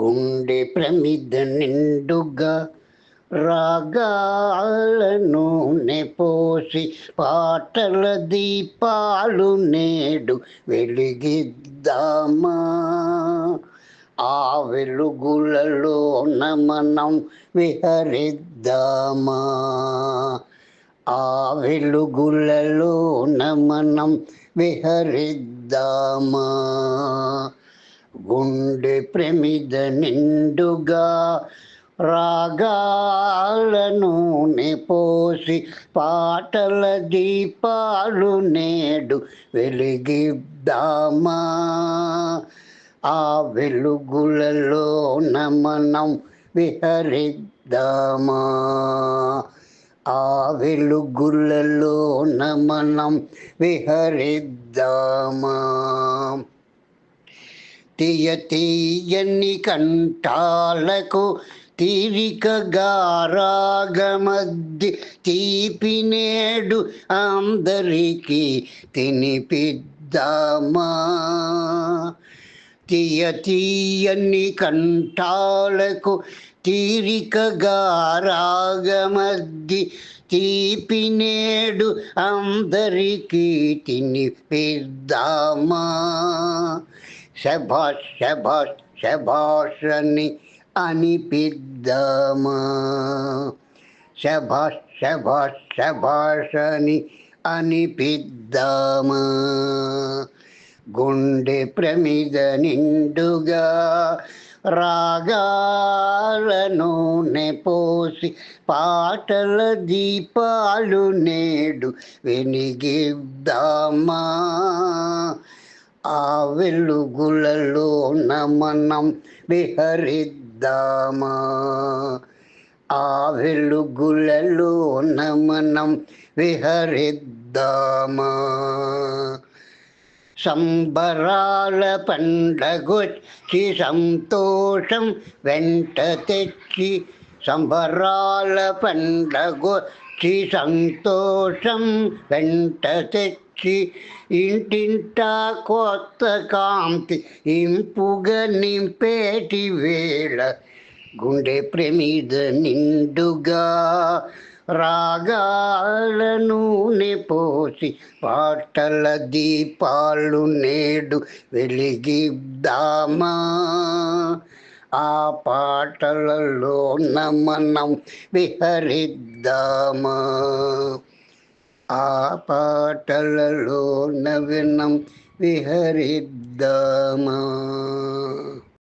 గుండె ప్రమిద నిండుగా రాగాలను పోసి పాటల దీపాలు నేడు వెలిగిద్దామా? ఆ వెలుగులలోన మనం విహరిద్దామా? ఆ వెలుగులలోన మనం విహరిద్దామా? గుండె ప్రమిద నిండుగా రాగాలను పోసి పాటల దీపాలు నేడు వెలిగిద్దామా? ఆ వెలుగులలో నమనం విహరిద్దామా? ఆ వెలుగులలో నమనం విహరిద్దామా? తీయ తీయని కంఠాలకు తీరికగా రాగమద్ది తీపి నేడు అందరికీ తినిపిద్దామా? తీయ తీయని కంఠాలకు తీరికగా రాగమద్ది తీపి నేడు అందరికీ తినిపిద్దామా? శభాష్ శభాష్ శభాష్ అని అనిపిద్దామా శభాష్ శభాష్ శభాష్ అని అనిపిద్దామా గుండె ప్రమిద నిండుగా రాగాలను పోసి పాటల దీపాలు నేడు వెనిగిద్దామా ఆ వెలుగులలో మనం విహరిద్దామా? ఆ వెలుగులలో మనం విహరిద్దామా? సంబరాల పండగొచ్చి సంతోషం వెంట తెచ్చి సంబరాల పండగొచ్చి సంతోషం వెంట తెచ్చి ఇంటింటా కొత్త కాంతి ఇంపుగా నింపేటి వేళ. గుండె ప్రమిద నిండుగా రాగాలను పోసి పాటల దీపాలు నేడు వెలిగిద్దామా. ఆ పాటలలో మనం విహరిద్దామా. ఆ పాటలలోన వినం విహరిద్దామా